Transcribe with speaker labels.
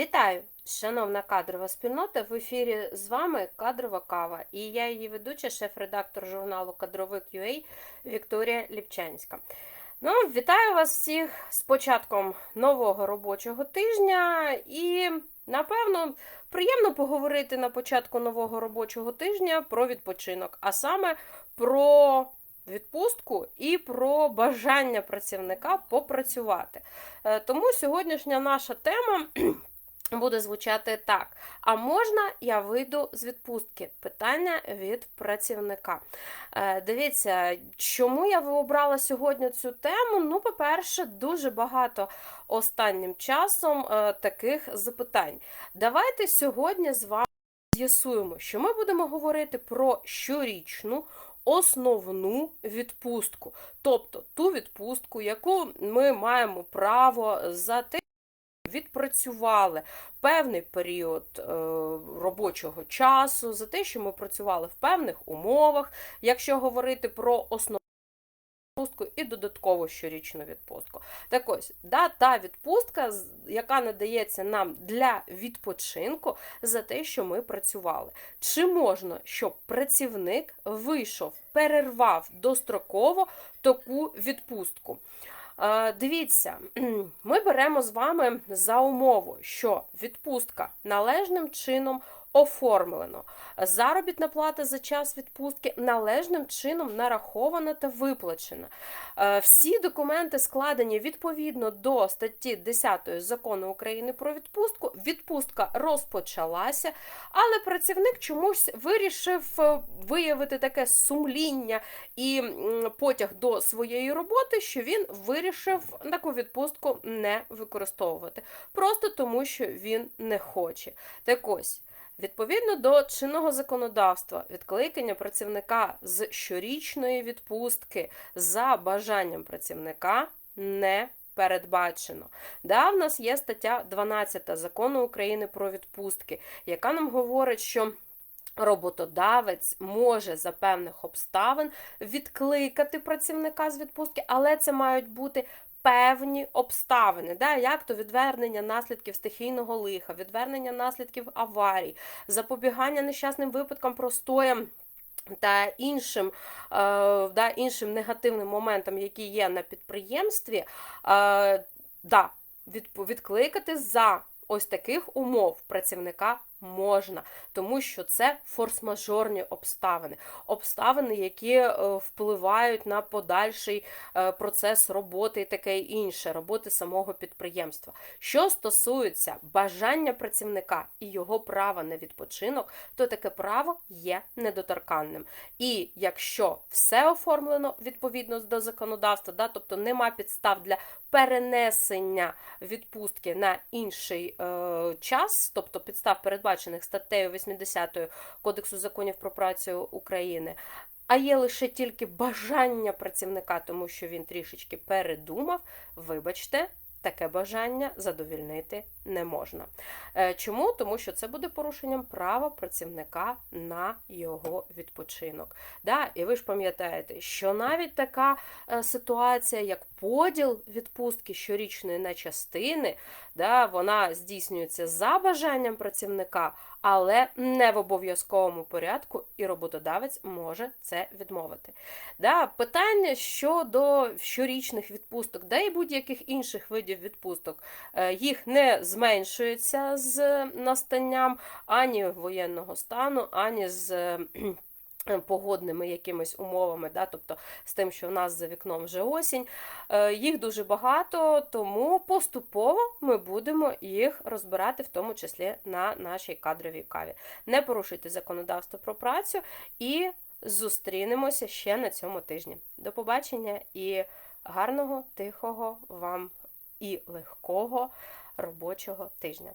Speaker 1: Вітаю, шановна кадрова спільнота. В ефірі з вами кадрова кава. І я її ведуча, шеф-редактор журналу Кадровик UA Вікторія Ліпчанська. Ну, вітаю вас всіх з початком нового робочого тижня. І, напевно, приємно поговорити на початку нового робочого тижня про відпочинок, а саме про відпустку і про бажання працівника попрацювати. Е, Тому сьогоднішня наша тема. Буде звучати так: а можна я вийду з відпустки? Питання від працівника. Е, Дивіться, чому я обрала сьогодні цю тему? Ну, по-перше, дуже багато останнім часом е, таких запитань. Давайте сьогодні з вами з'ясуємо, що ми будемо говорити про щорічну. Основну відпустку, тобто ту відпустку, яку ми маємо право за те, відпрацювали певний період е, робочого часу, за те, що ми працювали в певних умовах, якщо говорити про основну відпустку і додатково щорічну відпустку. Так ось, да, та відпустка, яка надається нам для відпочинку за те, що ми працювали. Чи можна, щоб працівник вийшов, перервав достроково таку відпустку? Дивіться, ми беремо з вами за умову, що відпустка належним чином оформлено. Заробітна плата за час відпустки належним чином нарахована та виплачена. Е, Всі документи складені відповідно до статті 10 закону України про відпустку. Відпустка розпочалася, але працівник чомусь вирішив е, виявити таке сумління і потяг до своєї роботи, що він вирішив таку відпустку не використовувати, просто тому, що він не хоче. Так ось. Відповідно до чинного законодавства, відкликання працівника з щорічної відпустки за бажанням працівника не передбачено. Да, в нас є стаття 12 закону України про відпустки, яка нам говорить, що роботодавець може за певних обставин відкликати працівника з відпустки, але це мають бути певні обставини, да, як то відвернення наслідків стихійного лиха, відвернення наслідків аварій, запобігання нещасним випадкам простоям. Та іншим, е, да, іншим негативним моментам, які є на підприємстві, е, да, від, відкликати за ось таких умов працівника можна, тому що це форс-мажорні обставини, обставини, які е, впливають на подальший е, процес роботи і таке інше, роботи самого підприємства. Що стосується бажання працівника і його права на відпочинок, то таке право є недоторканним. І якщо все оформлено відповідно до законодавства, да, тобто нема підстав для перенесення відпустки на інший е, час, тобто підстав передбачених статтею 80 Кодексу законів про працю України. А є лише тільки бажання працівника, тому що він трішечки передумав. Вибачте, таке бажання задовільнити не можна. Е, Чому? Тому що це буде порушенням права працівника на його відпочинок. Да? І ви ж пам'ятаєте, що навіть така е, ситуація, як поділ відпустки щорічної на частини, да, вона здійснюється за бажанням працівника, але не в обов'язковому порядку, і роботодавець може це відмовити. Да, питання щодо щорічних відпусток, да і будь-яких інших видів відпусток, е, їх не зменшується з настанням ані воєнного стану, ані з погодними якимись умовами, да, тобто з тим, що в нас за вікном вже осінь. Е, Їх дуже багато, тому поступово ми будемо їх розбирати, в тому числі на нашій кадровій каві. Не порушуйте законодавство про працю і зустрінемося ще на цьому тижні. До побачення і гарного, тихого вам і легкого робочого тижня.